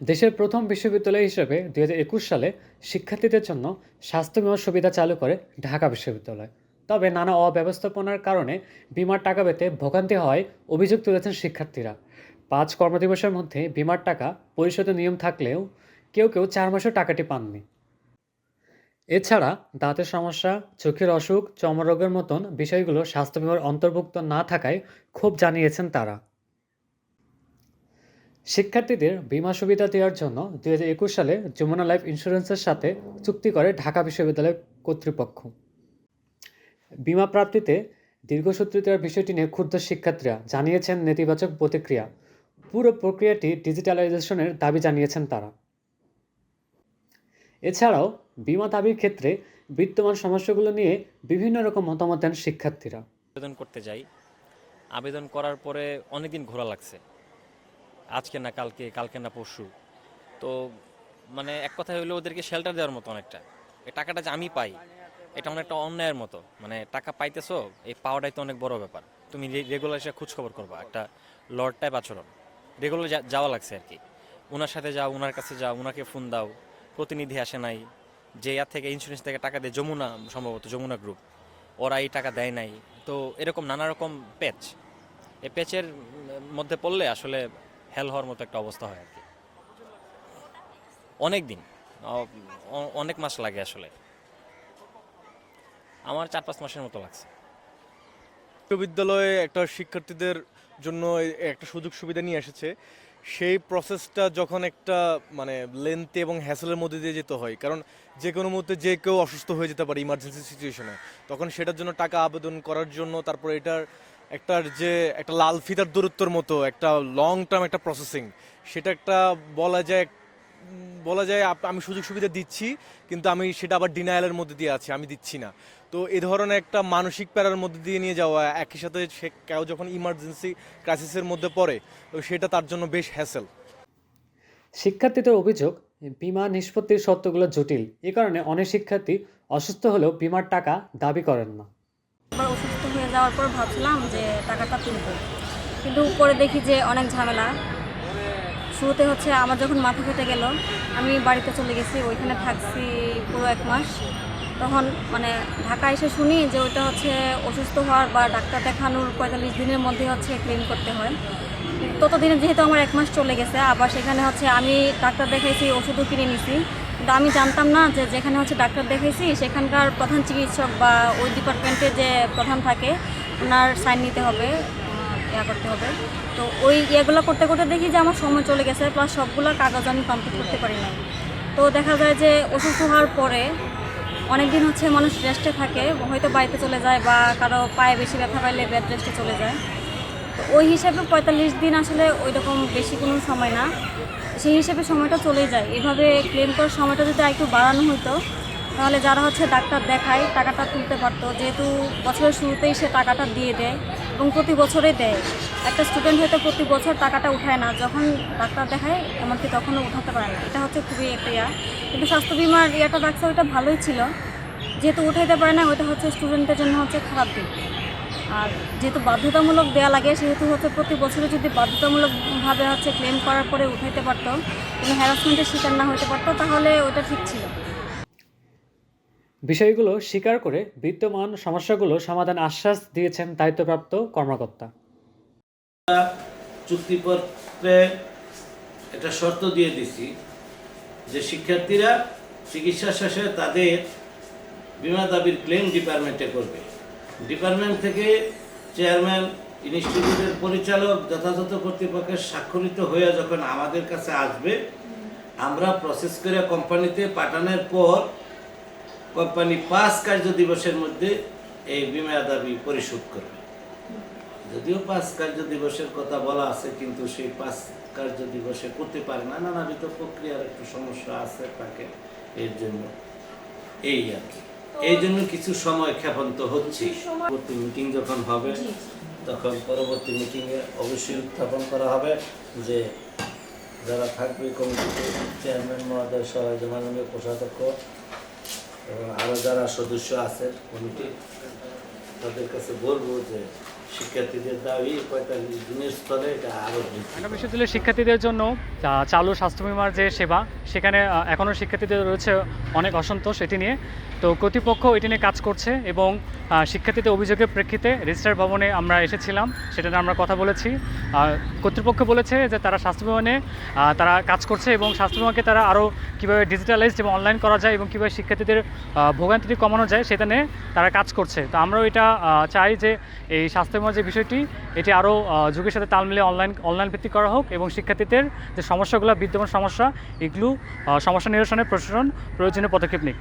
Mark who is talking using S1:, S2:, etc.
S1: দেশের প্রথম বিশ্ববিদ্যালয় হিসেবে দুই হাজার একুশ সালে শিক্ষার্থীদের জন্য স্বাস্থ্য বিমার সুবিধা চালু করে ঢাকা বিশ্ববিদ্যালয়। তবে নানা অব্যবস্থাপনার কারণে বিমার টাকা পেতে ভোগান্তি হওয়ায় অভিযোগ তুলেছেন শিক্ষার্থীরা। পাঁচ কর্মদিবসের মধ্যে বিমার টাকা পরিশোধের নিয়ম থাকলেও কেউ কেউ চার মাসেও টাকাটি পাননি। এছাড়া দাঁতের সমস্যা, চোখের অসুখ, চর্মরোগের মতন বিষয়গুলো স্বাস্থ্য বিমার অন্তর্ভুক্ত না থাকায় ক্ষোভ জানিয়েছেন তারা। শিক্ষার্থীদের বীমা সুবিধা দেওয়ার জন্য দুই হাজার একুশ সালে যমুনা লাইফ ইন্স্যুরেন্সের সাথে চুক্তি করে ঢাকা বিশ্ববিদ্যালয় কর্তৃপক্ষ। বীমা প্রাপ্তিতে দীর্ঘসূত্রিতার বিষয়টি নিয়ে ক্ষুব্ধ শিক্ষার্থীরা জানিয়েছেন নেতিবাচক প্রতিক্রিয়া। পুরো প্রক্রিয়াটি ডিজিটালাইজেশনের দাবি জানিয়েছেন তারা। এছাড়াও বীমা দাবির ক্ষেত্রে বিদ্যমান সমস্যাগুলো নিয়ে বিভিন্ন রকম মতামত দেন শিক্ষার্থীরা।
S2: আবেদন করতে যাই। আবেদন করার পরে অনেকদিন ঘোরা লাগছে। আজকে না কালকে কালকে না পরশু। তো মানে এক কথা হইল ওদেরকে শেল্টার দেওয়ার মতো অনেকটা। এই টাকাটা যে আমি পাই, এটা অনেকটা অন্যায়ের মতো। মানে টাকা পাইতেছো, এই পাওয়াটাই তো অনেক বড় ব্যাপার। তুমি রেগুলার এসে খোঁজখবর করবা, একটা লর্ড টাইপ আচরণ। রেগুলার যাওয়া লাগছে আর কি। ওনার সাথে যাও ওনার কাছে যাও ওনাকে ফোন দাও। প্রতিনিধি আসে নাই। যে ইয়ার থেকে ইন্স্যুরেন্স থেকে টাকা দেয়, যমুনা সম্ভবত, যমুনা গ্রুপ ওরা এই টাকা দেয় নাই। তো এরকম নানা রকম প্যাচ এই প্যাচের মধ্যে পড়লে আসলে হেল হওয়ার মতো একটা অবস্থা হয় আর কি। অনেক দিন অনেক মাস লাগে আসলে। আমার চার পাঁচ মাসের মতো লাগছে।
S3: বিশ্ববিদ্যালয়ে একটা শিক্ষার্থীদের জন্য একটা সুযোগ সুবিধা নিয়ে এসেছে। সেই প্রসেসটা যখন একটা মানে লেন্থে এবং হ্যাসেলের মধ্যে দিয়ে যেতে হয়, কারণ যে কোনো মুহূর্তে যে কেউ অসুস্থ হয়ে যেতে পারে ইমার্জেন্সি সিচুয়েশনে তখন সেটার জন্য টাকা আবেদন করার জন্য, তারপর এটার একটার যে একটা লাল ফিতার দূরত্বর মতো, একটা লং টার্ম একটা প্রসেসিং সেটা একটা বলা যায় বলা যায় আমি সুযোগ সুবিধা দিচ্ছি, কিন্তু আমি সেটা আবার ডিনায়ালের মধ্যে দিয়ে আছি, আমি দিচ্ছি না। তো এ ধরনের একটা মানসিক প্যারার মধ্যে দিয়ে নিয়ে যাওয়া, একই সাথে সে কেউ যখন ইমার্জেন্সি ক্রাইসিসের মধ্যে পড়ে, তো সেটা তার জন্য বেশ হ্যাসেল
S1: শিক্ষার্থীদের অভিযোগ, বিমা নিষ্পত্তির শর্তগুলো জটিল। এ কারণে অনেক শিক্ষার্থী অসুস্থ হলেও বিমার টাকা দাবি করেন না।
S4: হয়ে যাওয়ার পর ভাবছিলাম যে টাকাটা তুলব। কিন্তু পরে দেখি যে অনেক ঝামেলা। শুরুতে হচ্ছে আমার যখন মাথা ফেটে গেল, আমি বাড়িতে চলে গেছি, ওইখানে থাকছি পুরো এক মাস। তখন মানে ঢাকা এসে শুনি যে ওইটা হচ্ছে অসুস্থ হওয়ার বা ডাক্তার দেখানোর পঁয়তাল্লিশ দিনের মধ্যে হচ্ছে ক্লেম করতে হয়। ততদিনে যেহেতু আমার এক মাস চলে গেছে, আবার সেখানে হচ্ছে আমি ডাক্তার দেখাইছি, ওষুধও কিনে নিছি। আমি জানতাম না যে যেখানে হচ্ছে ডাক্তার দেখেছি সেখানকার প্রধান চিকিৎসক বা ওই ডিপার্টমেন্টে যে প্রধান থাকে, ওনার সাইন নিতে হবে ইয়া করতে হবে। তো ওই ইয়েগুলো করতে করতে দেখি যে আমার সময় চলে গেছে প্লাস সবগুলো কাগজ আমি কমপ্লিট করতে পারি না তো দেখা যায় যে অসুস্থ হওয়ার পরে অনেক দিন হচ্ছে মানুষ রেস্টে থাকে, হয়তো বাড়িতে চলে যায় বা কারও পায়ে বেশি ব্যথা পাইলে বেড রেস্টে চলে যায়। তো ওই হিসাবে পঁয়তাল্লিশ দিন আসলে ওই রকম বেশি কোনো সময় না। সেই হিসেবে সময়টা চলে যায়। এভাবে ক্লেম করার সময়টা যদি একটু বাড়ানো হতো, তাহলে যারা হচ্ছে ডাক্তার দেখায় টাকাটা তুলতে পারতো। যেহেতু বছরের শুরুতেই সে টাকাটা দিয়ে দেয় এবং প্রতি বছরে দেয়। একটা স্টুডেন্ট হয়তো প্রতি বছর টাকাটা উঠায় না। যখন ডাক্তার দেখায়, এমনকি তখনও উঠাতে পারে না। এটা হচ্ছে খুবই একটা ইয়া। কিন্তু স্বাস্থ্য বিমার ইয়েটা রাখছে ওইটা ভালোই ছিল। যেহেতু উঠাইতে পারে না, ওইটা হচ্ছে স্টুডেন্টের জন্য হচ্ছে খারাপ দিক। আর যেহেতু বাধ্যতামূলক দেওয়া লাগে সেহেতু হচ্ছে প্রতি বছরে যদি বাধ্যতামূলকভাবে হচ্ছে ক্লেম করার পরে উঠাইতে পারতো কোনো হ্যারাসমেন্টের শিকার না হতে পারতো তাহলে ওটা ঠিক ছিল।
S1: বিষয়গুলো স্বীকার করে বিদ্যমান সমস্যাগুলো সমাধান আশ্বাস দিয়েছেন দায়িত্বপ্রাপ্ত কর্মকর্তা।
S5: চুক্তিপত্রে একটা শর্ত দিয়ে দিছি যে শিক্ষার্থীরা চিকিৎসা শেষে তাদের বিমা দাবির ক্লেম ডিপার্টমেন্টে করবে। ডিপার্টমেন্ট থেকে চেয়ারম্যান, ইনস্টিটিউটের পরিচালক, যথাযথ কর্তৃপক্ষের স্বাক্ষরিত হয়ে যখন আমাদের কাছে আসবে, আমরা প্রসেস করে কোম্পানিতে পাঠানোর পর কোম্পানি পাঁচ কার্য দিবসের মধ্যে এই বিমা দাবি পরিশোধ করবে। যদিও পাঁচ কার্য দিবসের কথা বলা আছে, কিন্তু সেই পাঁচ কার্য দিবসে করতে পারে না। নানাবিধ প্রক্রিয়ার একটু সমস্যা আছে তাকে, এর জন্য এই আর কি। এই জন্য কিছু সময় ক্ষেপন্ত হচ্ছে। পরবর্তী মিটিং যখন হবে তখন পরবর্তী মিটিংয়ে অবশ্যই উত্থাপন করা হবে যে যারা থাকবে কমিটিতে চেয়ারম্যান মহোদয় সহ যে মাননীয় কোষাধ্যক্ষ এবং আরও যারা সদস্য আছেন কমিটি তাদের কাছে বলব যে শিক্ষার্থীদের
S6: বিশ্ববিদ্যালয়ের শিক্ষার্থীদের জন্য চালু স্বাস্থ্য বিমার যে সেবা, সেখানে এখনও শিক্ষার্থীদের রয়েছে অনেক অসন্তোষ এটি নিয়ে। তো কর্তৃপক্ষ এটি নিয়ে কাজ করছে এবং শিক্ষার্থীদের অভিযোগের প্রেক্ষিতে রেজিস্ট্রার ভবনে আমরা এসেছিলাম, সেটা নিয়ে আমরা কথা বলেছি। কর্তৃপক্ষ বলেছে যে তারা স্বাস্থ্য বিমানে তারা কাজ করছে এবং স্বাস্থ্য বিমাকে তারা আরও কীভাবে ডিজিটালাইজড এবং অনলাইন করা যায় এবং কীভাবে শিক্ষার্থীদের ভোগান্তিটি কমানো যায়, সেটা নিয়ে তারা কাজ করছে। তো আমরাও এটা চাই যে এই স্বাস্থ্য যে বিষয়টি, এটি আরও যুগের সাথে তাল মিলিয়ে অনলাইন অনলাইন ভিত্তিক করা হোক এবং শিক্ষার্থীদের যে সমস্যাগুলো, বিদ্যমান সমস্যা, এগুলো সমস্যা নিরসনে প্রশাসন প্রয়োজনীয় পদক্ষেপ নিক।